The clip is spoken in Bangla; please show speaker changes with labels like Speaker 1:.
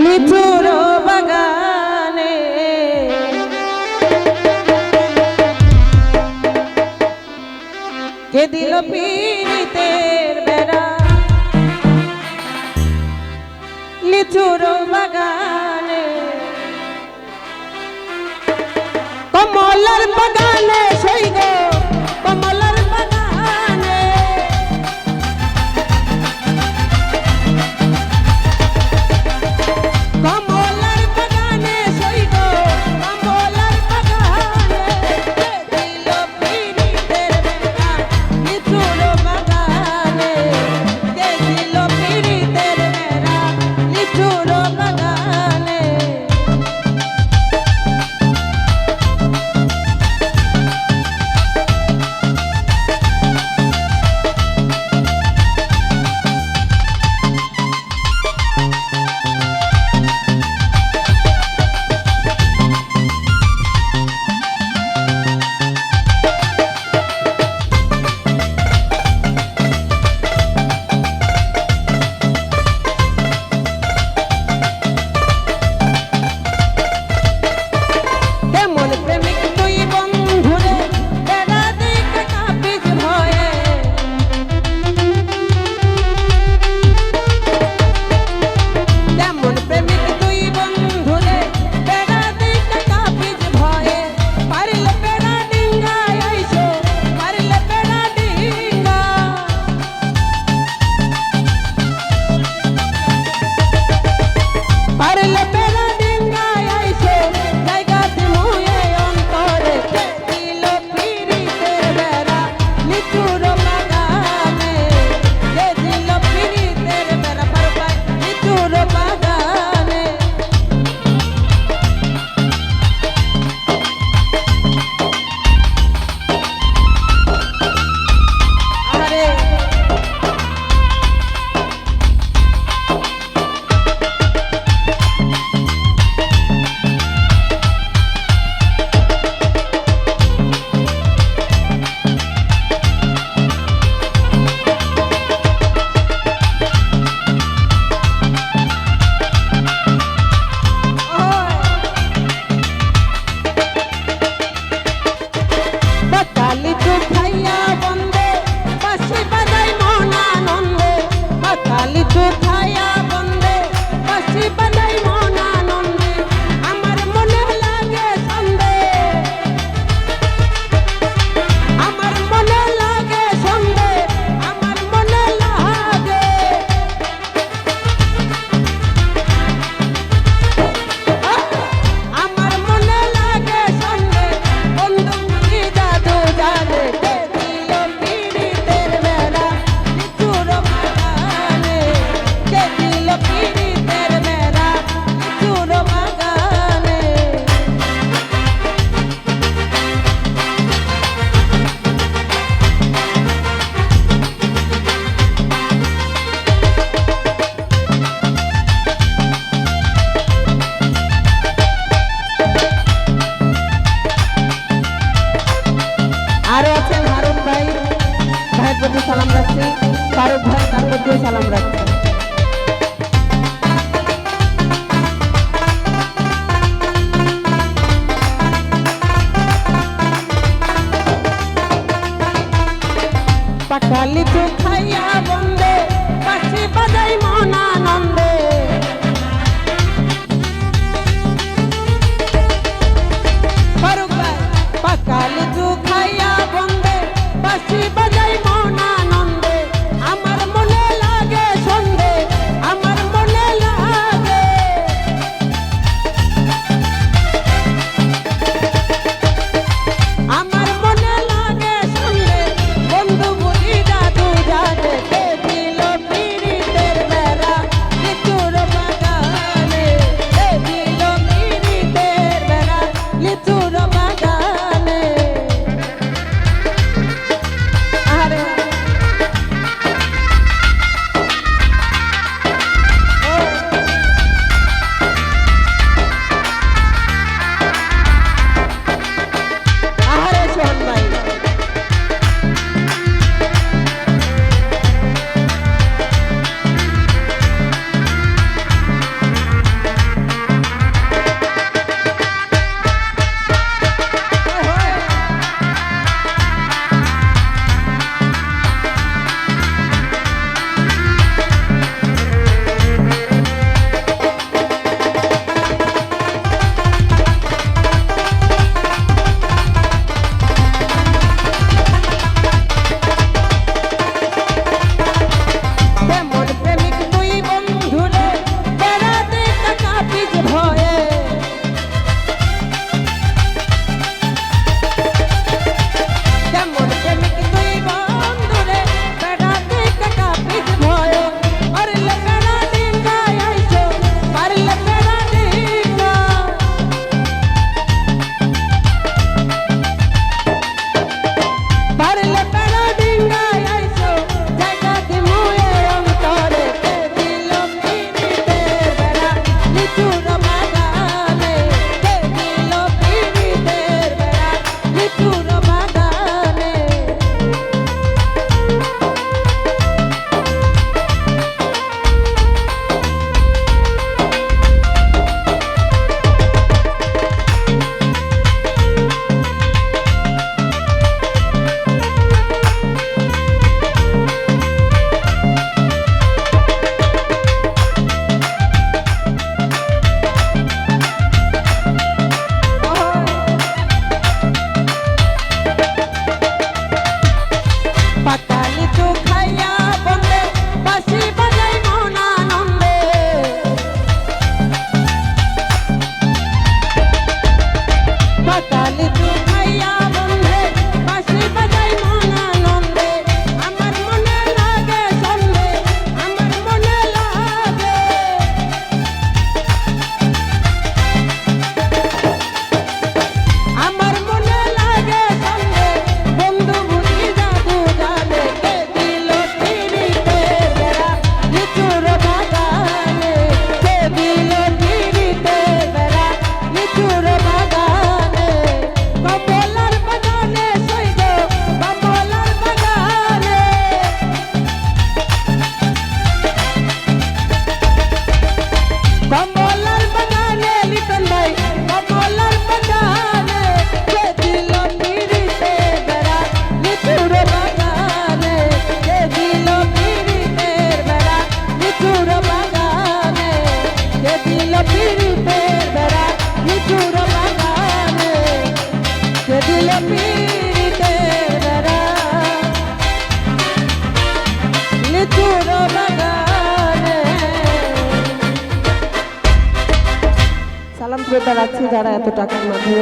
Speaker 1: নিচুর বাগানে। কে দিল পীড়িতের বেড়া? নিচুর বাগানে। কমলার বাগানে সালাম রাখছি। কারও ভাই তার মধ্যেও সালাম রাখছি। পাকালি তো রাখছি যারা এত টাকার মাধ্যমে